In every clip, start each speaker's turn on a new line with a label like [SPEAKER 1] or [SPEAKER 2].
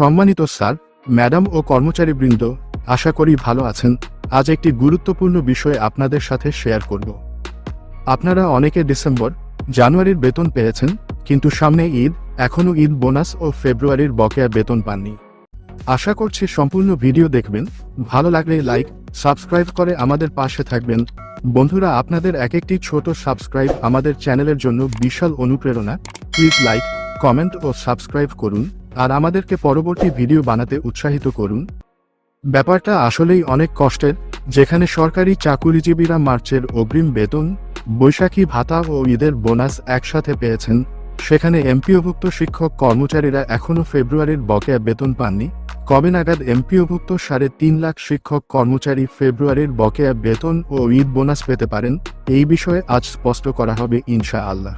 [SPEAKER 1] সম্মানিত sir, madam ও কর্মচারীবৃন্দ, আশা করি ভালো আছেন। আজ একটি গুরুত্বপূর্ণ বিষয় আপনাদের সাথে শেয়ার করব। আপনারা অনেকে ডিসেম্বর, জানুয়ারির বেতন পেয়েছেন, কিন্তু সামনে ঈদ, এখনও ঈদ বোনাস ও ফেব্রুয়ারির বকেয়া বেতন পাননি। আশা করছি সম্পূর্ণ ভিডিও দেখবেন, ভালো লাগলে লাইক, সাবস্ক্রাইব করে আমাদের পাশে থাকবেন। বন্ধুরা, আপনাদের এক একটি ছোট সাবস্ক্রাইব আমাদের চ্যানেলের জন্য বিশাল অনুপ্রেরণা। প্লিজ লাইক, কমেন্ট ও সাবস্ক্রাইব করুন। আর আমাদেরকে পরবর্তী ভিডিও বানাতে উৎসাহিত করুন। ব্যাপারটা আসলেই অনেক কষ্টের, যেখানে সরকারি চাকুরিজীবীরা মার্চের অগ্রিম বেতন, বৈশাখী ভাতা ও ঈদের বোনাস একসাথে পেয়েছেন, সেখানে এমপিওভুক্ত শিক্ষক কর্মচারীরা এখনও ফেব্রুয়ারির বকেয়া বেতন পাননি, কবে নাগাদ এমপিওভুক্ত সাড়ে তিন লাখ শিক্ষক কর্মচারী ফেব্রুয়ারির বকেয়া বেতন ও ঈদ বোনাস পেতে পারেন, এই বিষয়ে আজ স্পষ্ট করা হবে ইনশা আল্লাহ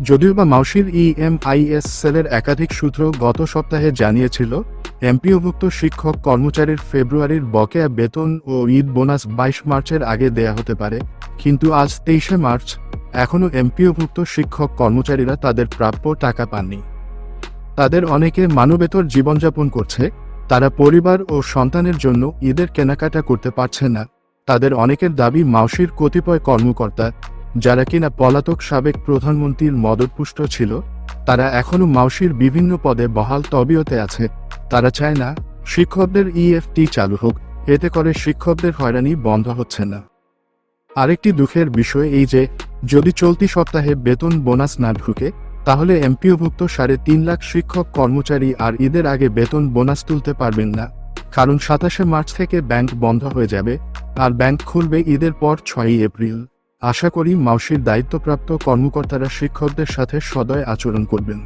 [SPEAKER 1] যদিও বা মাউসির ইএমআইএস সেলের একাধিক সূত্র গত সপ্তাহে জানিয়েছিল, এমপিওভুক্ত শিক্ষক কর্মচারীর ফেব্রুয়ারির বকেয়া বেতন ও ঈদ বোনাস বাইশ মার্চের আগে দেয়া হতে পারে, কিন্তু আজ তেইশে মার্চ, এখনও এমপিওভুক্ত শিক্ষক কর্মচারীরা তাদের প্রাপ্য টাকা পাননি। তাদের অনেকে মানবেতর জীবনযাপন করছে, তারা পরিবার ও সন্তানের জন্য ঈদের কেনাকাটা করতে পারছে না। তাদের অনেকের দাবি মাউসির কতিপয় কর্মকর্তা যারা কিনা পলাতক সাবেক প্রধানমন্ত্রীর মদতপুষ্ট ছিল, তারা এখনও মাউসির বিভিন্ন পদে বহাল তবিয়তে আছে। তারা চায় না, শিক্ষকদের ইএফটি চালু হোক, এতে করে শিক্ষকদের হয়রানি বন্ধ হচ্ছে না। আরেকটি দুঃখের বিষয় এই যে, যদি চলতি সপ্তাহে বেতন বোনাস না ঢুকে, তাহলে এমপিওভুক্ত সাড়ে তিন লাখ শিক্ষক কর্মচারী আর ঈদের আগে বেতন বোনাস তুলতে পারবেন না। কারণ সাতাশে মার্চ থেকে ব্যাংক বন্ধ হয়ে যাবে, আর ব্যাংক খুলবে ঈদের পর ছয়ই এপ্রিল। আশা করি মাউসির দায়িত্বপ্রাপ্ত কর্মকর্তারা শিক্ষকদের সাথে সদয় আচরণ করবেন।